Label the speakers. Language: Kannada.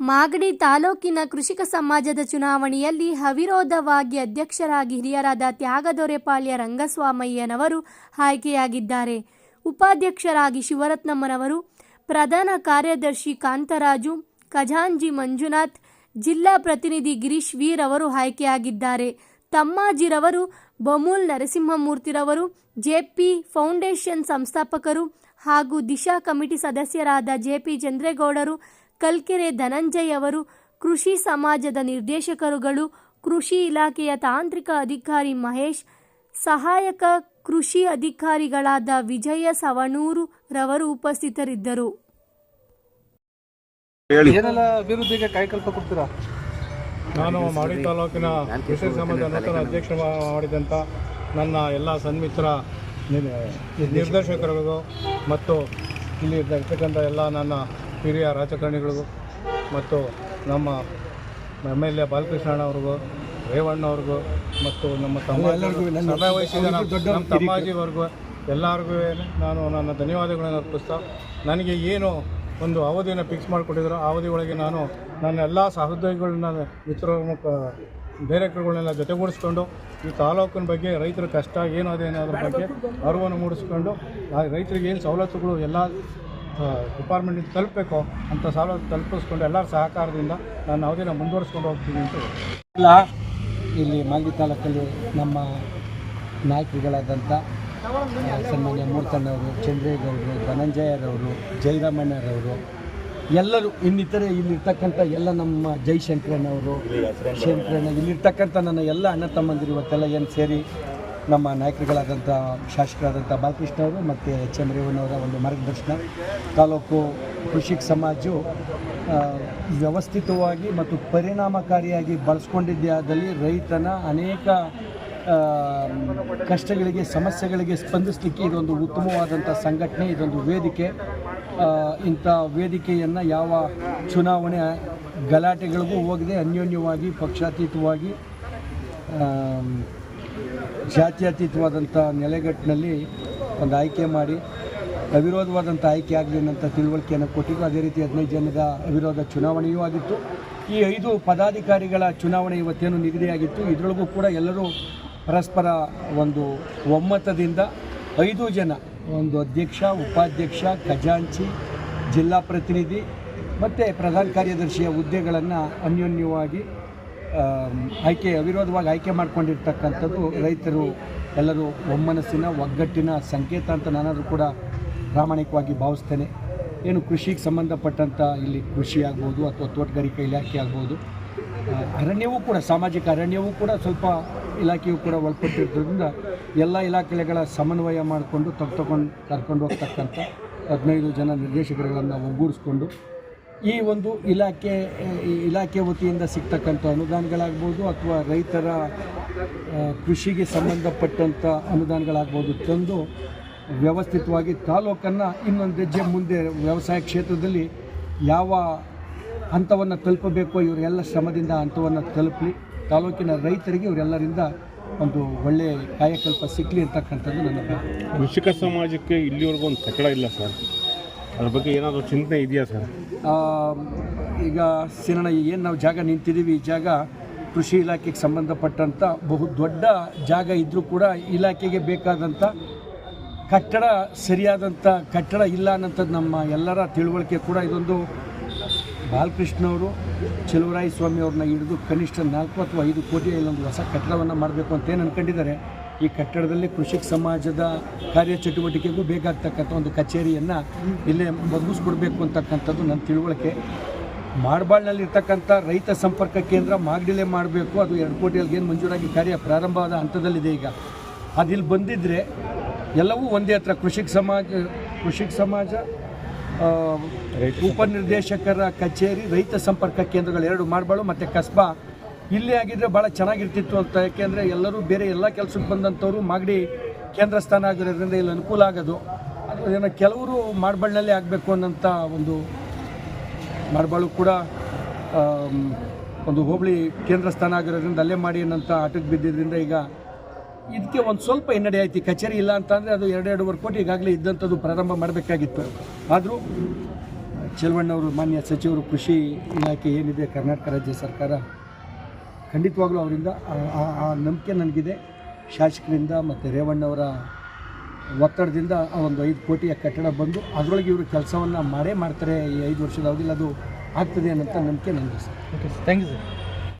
Speaker 1: ಮಾಗಡಿ ತಾಲೂಕಿನ ಕೃಷಿಕ ಸಮಾಜದ ಚುನಾವಣೆಯಲ್ಲಿ ಅವಿರೋಧವಾಗಿ ಅಧ್ಯಕ್ಷರಾಗಿ ಹಿರಿಯರಾದ ತ್ಯಾಗದೊರೆಪಾಳ್ಯ ರಂಗಸ್ವಾಮಯ್ಯನವರು ಆಯ್ಕೆಯಾಗಿದ್ದಾರೆ. ಉಪಾಧ್ಯಕ್ಷರಾಗಿ ಶಿವರತ್ನಮ್ಮನವರು, ಪ್ರಧಾನ ಕಾರ್ಯದರ್ಶಿ ಕಾಂತರಾಜು, ಖಜಾಂಜಿ ಮಂಜುನಾಥ್, ಜಿಲ್ಲಾ ಪ್ರತಿನಿಧಿ ಗಿರೀಶ್ ವೀರ್ ಅವರು ಆಯ್ಕೆಯಾಗಿದ್ದಾರೆ. ತಮ್ಮಾಜಿರವರು ಬಮೂಲ್ ನರಸಿಂಹಮೂರ್ತಿರವರು ಜೆಪಿ ಫೌಂಡೇಶನ್ ಸಂಸ್ಥಾಪಕರು ಹಾಗೂ ದಿಶಾ ಕಮಿಟಿ ಸದಸ್ಯರಾದ ಜೆಪಿ ಚಂದ್ರೇಗೌಡರು ಕಲ್ಕೆರೆ ಧನಂಜಯ್ ಅವರು ಕೃಷಿ ಸಮಾಜದ ನಿರ್ದೇಶಕರುಗಳು ಕೃಷಿ ಇಲಾಖೆಯ ತಾಂತ್ರಿಕ ಅಧಿಕಾರಿ ಮಹೇಶ್ ಸಹಾಯಕ ಕೃಷಿ ಅಧಿಕಾರಿಗಳಾದ ವಿಜಯ ಸವಣೂರು ರವರು ಉಪಸ್ಥಿತರಿದ್ದರು.
Speaker 2: ಏನೆಲ್ಲ ಅಭಿವೃದ್ಧಿಗೆ ಕೈಕಲ್ಪ ಕೊಡ್ತೀರಾ?
Speaker 3: ನಾನು ಮಾಡಿ ತಾಲೂಕಿನ ಕೃಷಿ ಸಮಾಜ ನೂತನ ಅಧ್ಯಕ್ಷ ಮಾಡಿದಂಥ ನನ್ನ ಎಲ್ಲ ಸನ್ಮಿತ್ರ ನಿರ್ದೇಶಕರಿಗೂ ಮತ್ತು ಇಲ್ಲಿ ಇರ್ತಕ್ಕಂಥ ಎಲ್ಲ ನನ್ನ ಹಿರಿಯ ರಾಜಕಾರಣಿಗಳಿಗೂ ಮತ್ತು ನಮ್ಮ ಎಂ ಎಲ್ ಎ ಬಾಲಕೃಷ್ಣ ಅವ್ರಿಗೂ ರೇವಣ್ಣ ಅವ್ರಿಗೂ ಮತ್ತು ನಮ್ಮ ತಮ್ಮ ವಹಿಸಿದ ನಮ್ಮ ತಮ್ಮಾಜಿವರೆಗೂ ಎಲ್ಲರಿಗೂ ನಾನು ನನ್ನ ಧನ್ಯವಾದಗಳನ್ನು ಅರ್ಪಿಸ್ತಾ ನನಗೆ ಏನು ಒಂದು ಅವಧಿಯನ್ನು ಫಿಕ್ಸ್ ಮಾಡಿಕೊಟ್ಟಿದ್ರು ಆ ಅವಧಿ ಒಳಗೆ ನಾನು ನನ್ನ ಎಲ್ಲ ಸಹೋದ್ಯೋಗಿಗಳನ್ನ ಮಿತ್ರರನ್ನು ಡೈರೆಕ್ಟರ್ಗಳನ್ನೆಲ್ಲ ಜೊತೆಗೂಡಿಸ್ಕೊಂಡು ಈ ತಾಲೂಕಿನ ಬಗ್ಗೆ ರೈತರ ಕಷ್ಟ ಏನು ಅದೇನೋ ಅದ್ರ ಬಗ್ಗೆ ಅರಿವನ್ನು ಮೂಡಿಸ್ಕೊಂಡು ಆ ರೈತರಿಗೆ ಏನು ಸವಲತ್ತುಗಳು ಎಲ್ಲ ಡಿಪಾರ್ಟ್ಮೆಂಟಿಂದ ತಲುಪಬೇಕು ಅಂತ ಸಾಲ ತಲುಪಿಸ್ಕೊಂಡು ಎಲ್ಲರ ಸಹಕಾರದಿಂದ ನಾನು ಅವಧಿನ ಮುಂದುವರಿಸ್ಕೊಂಡು ಹೋಗ್ತೀನಿ ಅಂತ
Speaker 2: ಇಲ್ಲ ಇಲ್ಲಿ ಮಾಗಿ ತಾಲೂಕಲ್ಲಿ ನಮ್ಮ ನಾಯಕರುಗಳಾದಂಥ ಆ, ಸನ್ಮಾನ್ಯ ಮೂರ್ತಣ್ಣವರು ಚಂದ್ರೇಗೌಡರು ಧನಂಜಯರವರು ಜಯರಾಮಣ್ಣರವರು ಎಲ್ಲರೂ ಇನ್ನಿತರೆ ಇಲ್ಲಿರ್ತಕ್ಕಂಥ ಎಲ್ಲ ನಮ್ಮ ಜೈಶಂಕರಣ್ಣವರು ಶಂಕರಣ್ಣ ಇಲ್ಲಿರ್ತಕ್ಕಂಥ ನನ್ನ ಎಲ್ಲ ಅಣ್ಣ ತಮ್ಮಂದಿರು ಇವತ್ತೆಲ್ಲ ಏನು ಸೇರಿ ನಮ್ಮ ನಾಯಕರುಗಳಾದಂಥ ಶಾಸಕರಾದಂಥ ಬಾಲಕೃಷ್ಣ ಅವರು ಮತ್ತು ಎಚ್ ಎಂ ರೇವಣ್ಣವರ ಒಂದು ಮಾರ್ಗದರ್ಶನ. ತಾಲೂಕು ಕೃಷಿ ಸಮಾಜವು ವ್ಯವಸ್ಥಿತವಾಗಿ ಮತ್ತು ಪರಿಣಾಮಕಾರಿಯಾಗಿ ಬಳಸ್ಕೊಂಡಿದ್ದಾದಲ್ಲಿ ರೈತನ ಅನೇಕ ಕಷ್ಟಗಳಿಗೆ, ಸಮಸ್ಯೆಗಳಿಗೆ ಸ್ಪಂದಿಸಲಿಕ್ಕೆ ಇದೊಂದು ಉತ್ತಮವಾದಂಥ ಸಂಘಟನೆ, ಇದೊಂದು ವೇದಿಕೆ. ಇಂಥ ವೇದಿಕೆಯನ್ನು ಯಾವ ಚುನಾವಣೆ ಗಲಾಟೆಗಳಿಗೂ ಹೋಗದೆ ಅನ್ಯೋನ್ಯವಾಗಿ, ಪಕ್ಷಾತೀತವಾಗಿ ಜಾತ್ಯತೀತವಾದಂಥ ನೆಲೆಗಟ್ಟಿನಲ್ಲಿ ಒಂದು ಆಯ್ಕೆ ಮಾಡಿ, ಅವಿರೋಧವಾದಂಥ ಆಯ್ಕೆ ಆಗಲಿ ಅನ್ನೋಂಥ ತಿಳುವಳಿಕೆಯನ್ನು ಕೊಟ್ಟಿದ್ದು ಅದೇ ರೀತಿ ಹದಿನೈದು ಜನದ ಅವಿರೋಧ ಚುನಾವಣೆಯೂ ಆಗಿತ್ತು. ಈ ಐದು ಪದಾಧಿಕಾರಿಗಳ ಚುನಾವಣೆ ಇವತ್ತೇನು ನಿಗದಿಯಾಗಿತ್ತು. ಇದರೊಳಗೂ ಕೂಡ ಎಲ್ಲರೂ ಪರಸ್ಪರ ಒಂದು ಒಮ್ಮತದಿಂದ ಐದು ಜನ, ಒಂದು ಅಧ್ಯಕ್ಷ, ಉಪಾಧ್ಯಕ್ಷ, ಖಜಾಂಚಿ, ಜಿಲ್ಲಾ ಪ್ರತಿನಿಧಿ ಮತ್ತು ಪ್ರಧಾನ ಕಾರ್ಯದರ್ಶಿಯ ಹುದ್ದೆಗಳನ್ನು ಅನ್ಯೋನ್ಯವಾಗಿ ಆಯ್ಕೆ, ಅವಿರೋಧವಾಗಿ ಆಯ್ಕೆ ಮಾಡ್ಕೊಂಡಿರ್ತಕ್ಕಂಥದ್ದು ರೈತರು ಎಲ್ಲರೂ ಒಮ್ಮನಸ್ಸಿನ ಒಗ್ಗಟ್ಟಿನ ಸಂಕೇತ ಅಂತ ನಾನಾದರೂ ಕೂಡ ಪ್ರಾಮಾಣಿಕವಾಗಿ ಭಾವಿಸ್ತೇನೆ. ಏನು ಕೃಷಿಗೆ ಸಂಬಂಧಪಟ್ಟಂಥ ಇಲ್ಲಿ ಕೃಷಿ ಆಗ್ಬೋದು ಅಥವಾ ತೋಟಗಾರಿಕೆ ಇಲಾಖೆ ಆಗ್ಬೋದು ಅರಣ್ಯವೂ ಕೂಡ, ಸಾಮಾಜಿಕ ಅರಣ್ಯವೂ ಕೂಡ ಸ್ವಲ್ಪ ಇಲಾಖೆಯೂ ಕೂಡ ಒಳಪಟ್ಟಿರೋದ್ರಿಂದ ಎಲ್ಲ ಇಲಾಖೆಗಳ ಸಮನ್ವಯ ಮಾಡಿಕೊಂಡು ತಗ್ ತಗೊಂಡು ಕರ್ಕೊಂಡು ಹೋಗ್ತಕ್ಕಂಥ ಹದಿನೈದು ಜನ ನಿರ್ದೇಶಕರುಗಳನ್ನು ಒಗ್ಗೂಡಿಸ್ಕೊಂಡು ಈ ಒಂದು ಇಲಾಖೆ ಇಲಾಖೆ ವತಿಯಿಂದ ಸಿಗ್ತಕ್ಕಂಥ ಅನುದಾನಗಳಾಗ್ಬೋದು ಅಥವಾ ರೈತರ ಕೃಷಿಗೆ ಸಂಬಂಧಪಟ್ಟಂಥ ಅನುದಾನಗಳಾಗ್ಬೋದು ತಂದು ವ್ಯವಸ್ಥಿತವಾಗಿ ತಾಲೂಕನ್ನು ಇನ್ನೊಂದು ಹೆಜ್ಜೆ ಮುಂದೆ ವ್ಯವಸಾಯ ಕ್ಷೇತ್ರದಲ್ಲಿ ಯಾವ ಹಂತವನ್ನು ತಲುಪಬೇಕೋ ಇವರೆಲ್ಲ ಶ್ರಮದಿಂದ ಹಂತವನ್ನು ತಲುಪಲಿ ತಾಲೂಕಿನ ರೈತರಿಗೆ ಇವರೆಲ್ಲರಿಂದ ಒಂದು ಒಳ್ಳೆಯ ಕಾಯಕಲ್ಪ ಸಿಕ್ಕಲಿ ಅಂತಕ್ಕಂಥದ್ದು ನನ್ನ.
Speaker 4: ಕೃಷಿಕ ಸಮಾಜಕ್ಕೆ ಇಲ್ಲಿವರೆಗೂ ಒಂದು ಕಟ್ಟಡ ಇಲ್ಲ ಸರ್ ಅದ್ರ ಬಗ್ಗೆ ಏನಾದರೂ ಚಿಂತನೆ ಇದೆಯಾ ಸರ್?
Speaker 2: ಈಗ ಸಿನಣ ಏನು ನಾವು ಜಾಗ ನಿಂತಿದ್ದೀವಿ, ಈ ಜಾಗ ಕೃಷಿ ಇಲಾಖೆಗೆ ಸಂಬಂಧಪಟ್ಟಂಥ ಬಹು ದೊಡ್ಡ ಜಾಗ ಇದ್ದರೂ ಕೂಡ ಇಲಾಖೆಗೆ ಬೇಕಾದಂಥ ಕಟ್ಟಡ ಸರಿಯಾದಂಥ ಕಟ್ಟಡ ಇಲ್ಲ ಅನ್ನೋಂಥದ್ದು ನಮ್ಮ ಎಲ್ಲರ ತಿಳುವಳಿಕೆ ಕೂಡ ಇದೊಂದು ಬಾಲಕೃಷ್ಣವರು ಚೆಲುವರಾಯ ಸ್ವಾಮಿ ಅವ್ರನ್ನ ಹಿಡಿದು ಕನಿಷ್ಠ ನಾಲ್ಕು ಅಥವಾ ಐದು ಕೋಟಿ ಇಲ್ಲೊಂದು ಹೊಸ ಕಟ್ಟಡವನ್ನು ಮಾಡಬೇಕು ಅಂತ ಏನು ಅಂದ್ಕೊಂಡಿದ್ದಾರೆ ಈ ಕಟ್ಟಡದಲ್ಲಿ ಕೃಷಿಕ ಸಮಾಜದ ಕಾರ್ಯಚಟುವಟಿಕೆಗೂ ಬೇಕಾಗ್ತಕ್ಕಂಥ ಒಂದು ಕಚೇರಿಯನ್ನು ಇಲ್ಲೇ ಒದಗಿಸ್ಕೊಡ್ಬೇಕು ಅಂತಕ್ಕಂಥದ್ದು ನನ್ನ ತಿಳುವಳಿಕೆ. ಮಾಡಬಾಳ್ನಲ್ಲಿರ್ತಕ್ಕಂಥ ರೈತ ಸಂಪರ್ಕ ಕೇಂದ್ರ ಮಾಗಡಿಲೇ ಮಾಡಬೇಕು. ಅದು ಎರಡು ಕೋಟಿಯಲ್ಲಿ ಏನು ಮಂಜೂರಾಗಿ ಕಾರ್ಯ ಪ್ರಾರಂಭವಾದ ಹಂತದಲ್ಲಿದೆ ಈಗ. ಅದಿಲ್ಲಿ ಬಂದಿದ್ದರೆ ಎಲ್ಲವೂ ಒಂದೇ ಹತ್ರ. ಕೃಷಿಕ ಸಮಾಜ ಕೃಷಿಕ ಸಮಾಜ ಉಪನಿರ್ದೇಶಕರ ಕಚೇರಿ ರೈತ ಸಂಪರ್ಕ ಕೇಂದ್ರಗಳು ಎರಡು ಮಾಡಬಾಳು ಮತ್ತು ಕಸ್ಬಾ ಇಲ್ಲೇ ಆಗಿದ್ರೆ ಭಾಳ ಚೆನ್ನಾಗಿರ್ತಿತ್ತು ಅಂತ. ಯಾಕೆಂದರೆ ಎಲ್ಲರೂ ಬೇರೆ ಎಲ್ಲ ಕೆಲಸಕ್ಕೆ ಬಂದಂಥವ್ರು ಮಾಗಡಿ ಕೇಂದ್ರ ಸ್ಥಾನ ಆಗಿರೋದ್ರಿಂದ ಇಲ್ಲಿ ಅನುಕೂಲ ಆಗೋದು. ಅದು ಏನೋ ಕೆಲವರು ಮಾಡಬಾಳ್ನಲ್ಲೇ ಆಗಬೇಕು ಅನ್ನೋಂಥ ಒಂದು ಮಾಡಬಾಳು ಕೂಡ ಒಂದು ಹೋಬಳಿ ಕೇಂದ್ರ ಸ್ಥಾನ ಆಗಿರೋದ್ರಿಂದ ಅಲ್ಲೇ ಮಾಡಿ ಅನ್ನೋಂಥ ಆಟಕ್ಕೆ ಬಿದ್ದಿದ್ದರಿಂದ ಈಗ ಇದಕ್ಕೆ ಒಂದು ಸ್ವಲ್ಪ ಹಿನ್ನಡೆ ಐತಿ ಕಚೇರಿ ಇಲ್ಲ ಅಂತಂದರೆ ಅದು ಎರಡೆರಡೂವರೆ ಕೋಟಿ ಈಗಾಗಲೇ ಇದ್ದಂಥದ್ದು ಪ್ರಾರಂಭ ಮಾಡಬೇಕಾಗಿತ್ತು. ಆದರೂ ಚೆಲುವಣ್ಣವರು, ಮಾನ್ಯ ಸಚಿವರು, ಕೃಷಿ ಇಲಾಖೆ ಏನಿದೆ, ಕರ್ನಾಟಕ ರಾಜ್ಯ ಸರ್ಕಾರ ಖಂಡಿತವಾಗ್ಲೂ ಅವರಿಂದ ಆ- ನಂಬಿಕೆ ನನಗಿದೆ. ಶಾಸಕರಿಂದ ಮತ್ತು ರೇವಣ್ಣವರ ಒತ್ತಡದಿಂದ ಆ ಒಂದು ಐದು ಕೋಟಿಯ ಕಟ್ಟಡ ಬಂದು ಅದರೊಳಗೆ ಇವರು ಕೆಲಸವನ್ನು ಮಾಡೇ ಮಾಡ್ತಾರೆ. ಈ ಐದು ವರ್ಷದ ಅವಧಿಯಲ್ಲಿ ಅದು ಆಗ್ತದೆ ಅನ್ನೋಂಥ ನಂಬಿಕೆ ನನಗೆ sir.
Speaker 3: Okay thank you sir